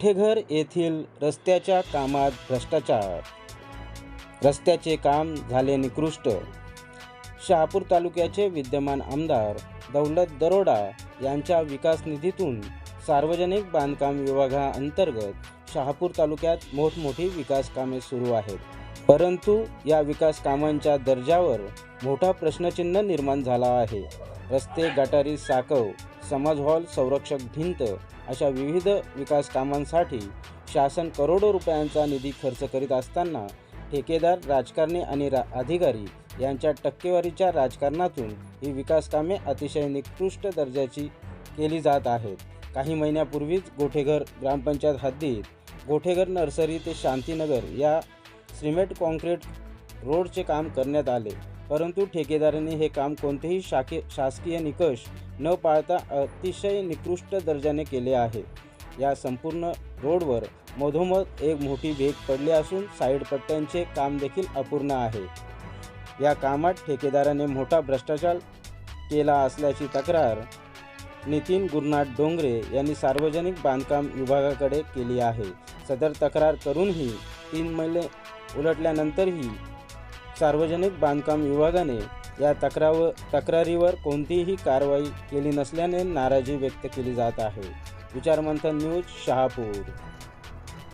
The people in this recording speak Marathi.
मोठेघर येथील रस्त्याच्या कामात भ्रष्टाचार. रस्त्याचे काम झाले निकृष्ट. शहापूर तालुक्याचे विद्यमान आमदार दौलत दरोडा यांच्या विकास निधीतून सार्वजनिक बांधकाम विभागाअंतर्गत शहापूर तालुक्यात मोठमोठी विकास कामे सुरू आहेत. परंतु या विकास कामांच्या दर्जावर मोठा प्रश्नचिन्ह निर्माण झाला आहे. रस्ते गटारी साकव समाज हॉल संरक्षक भिंत अशा विविध विकास कामांसाठी शासन करोडो रुपयांचा निधी खर्च करीत असताना ठेकेदार राजकारणी आणि रा अधिकारी यांच्या टक्केवारीच्या राजकारणातून ही विकास कामे अतिशय निकृष्ट दर्जाची केली जात आहेत. काही महिन्यापूर्वीच गोठेघर ग्रामपंचायत हद्दीत गोठेघर नर्सरी ते शांतीनगर या सिमेंट कॉन्क्रीट रोडचे काम करण्यात आले. परंतु ठेकेदारांनी हे काम कोणतेही शाके शासकीय निकष न पाळता अतिशय निकृष्ट दर्जाने केले आहे. या संपूर्ण रोडवर मधोमध एक मोठी भेग पडली असून साईड पट्ट्यांचे काम देखील अपूर्ण आहे. या कामात ठेकेदाराने मोठा भ्रष्टाचार केला असल्याची तक्रार नितीन गुरुनाथ डोंगरे यांनी सार्वजनिक बांधकाम विभागाकडे केली आहे. सदर तक्रार करूनही तीन महिने उलटल्यानंतरही सार्वजनिक बांधकाम विभागाने या तक्राव तक्रारीवर कोणतीही कारवाई केली नसल्याने नाराजी व्यक्त केली जात आहे. विचारमंथन न्यूज शहापूर.